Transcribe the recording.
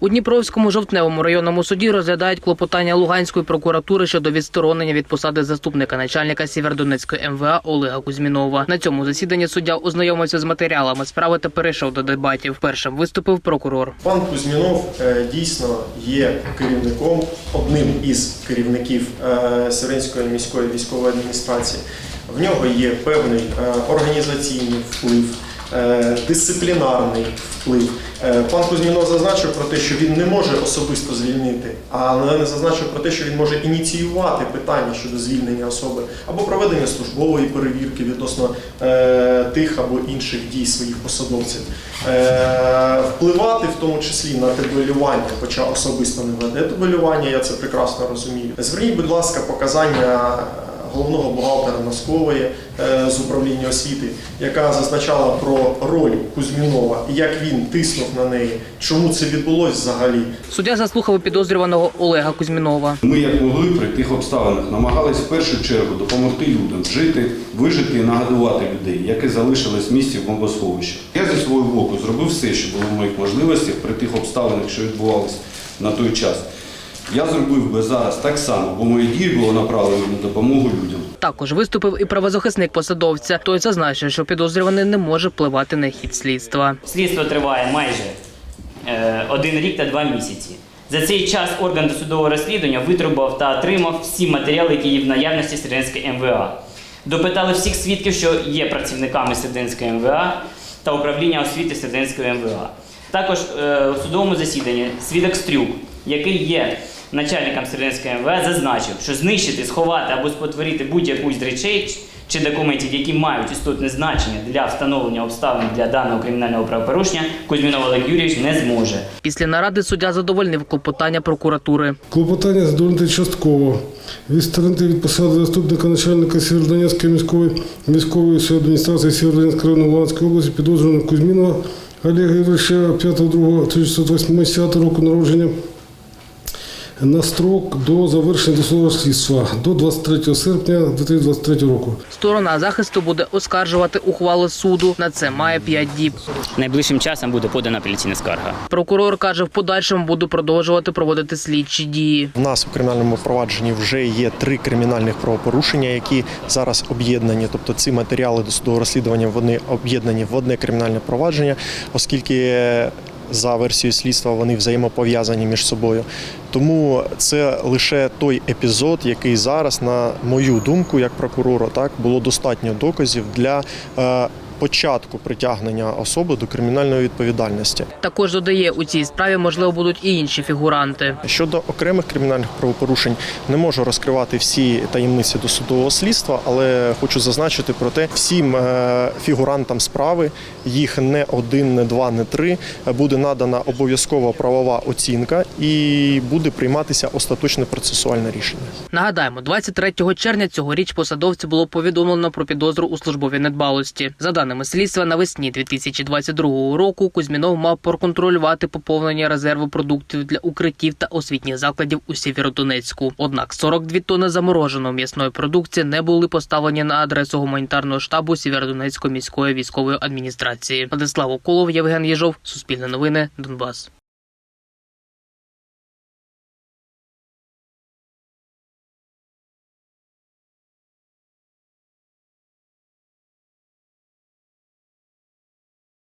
У Дніпровському жовтневому районному суді розглядають клопотання Луганської прокуратури щодо відсторонення від посади заступника начальника Сєвєродонецької МВА Олега Кузьмінова. На цьому засіданні суддя ознайомився з матеріалами справи та перейшов до дебатів. Першим виступив прокурор. Пан Кузьмінов е, дійсно є керівником, одним із керівників е, Сиринської міської військової адміністрації. В нього є певний е, організаційний вплив, дисциплінарний вплив. Е, Пан Кузьмінов зазначив про те, що він не може особисто звільнити, але не зазначив про те, що він може ініціювати питання щодо звільнення особи або проведення службової перевірки відносно е, тих або інших дій своїх посадовців, е, впливати в тому числі на табелювання, хоча особисто не веде табелювання, я це прекрасно розумію. Зверніть, будь ласка, показання головного бухгалтера Носкової е, з управління освіти, яка зазначала про роль Кузьмінова і як він тиснув на неї, чому це відбулось взагалі. Суддя заслухав підозрюваного Олега Кузьмінова. Ми, як могли при тих обставинах, намагались в першу чергу допомогти людям жити, вижити і нагодувати людей, які залишились в місті в бомбосховищі. Я зі свого боку зробив все, що було в моїх можливостях при тих обставинах, що відбувалися на той час. Я зробив би зараз так само, бо мої дії були направлені на допомогу людям. Також виступив і правозахисник посадовця. Той зазначив, що підозрюваний не може впливати на хід слідства. Слідство триває майже е, один рік та два місяці. За цей час орган досудового розслідування витрубав та отримав всі матеріали, які є в наявності Серединської МВА. Допитали всіх свідків, що є працівниками Серединської МВА та управління освіти Серединської МВА. Також е, у судовому засіданні свідок Стрюк, який є начальником Серединської МВА, зазначив, що знищити, сховати або спотворити будь-яку з речей чи документів, які мають істотне значення для встановлення обставин для даного кримінального правопорушення, Кузьмінов Олег Юрійович не зможе. Після наради суддя задовольнив клопотання прокуратури. Клопотання задовольнити частково. Відсторонити від посади заступника начальника Сєвєродонецької міської військової адміністрації Сєвєродонецького району Луганської області підозрюваного Кузьмінова Олега Ігоровича 5.2.1980 року народження на строк до завершення досудового слідства до 23 серпня 2023 року. Сторона захисту буде оскаржувати ухвалу суду. На це має 5 діб. Найближчим часом буде подана апеляційна скарга. Прокурор каже, в подальшому буде продовжувати проводити слідчі дії. В нас у кримінальному провадженні вже є три кримінальних правопорушення, які зараз об'єднані. Тобто ці матеріали досудового розслідування вони об'єднані в одне кримінальне провадження, оскільки за версією слідства вони взаємопов'язані між собою. Тому це лише той епізод, який зараз, на мою думку, як прокурора, так було достатньо доказів для е, початку притягнення особи до кримінальної відповідальності. Також додає, у цій справі можливо будуть і інші фігуранти. Щодо окремих кримінальних правопорушень не можу розкривати всі таємниці досудового слідства, але хочу зазначити про те, всім е, фігурантам справи, їх не один, не два, не три, буде надана обов'язкова правова оцінка і буде прийматися остаточне процесуальне рішення. Нагадаємо, 23 червня цьогоріч посадовці було повідомлено про підозру у службовій недбалості. За даними слідства, навесні 2022 року Кузьмінов мав проконтролювати поповнення резерву продуктів для укриттів та освітніх закладів у Сєвєродонецьку. Однак 42 тонни замороженої м'ясної продукції не були поставлені на адресу гуманітарного штабу Сєвєродонецької міської військової адміністрації. Владислав Уколов, Євген Єжов, Суспільне новини, Донбас.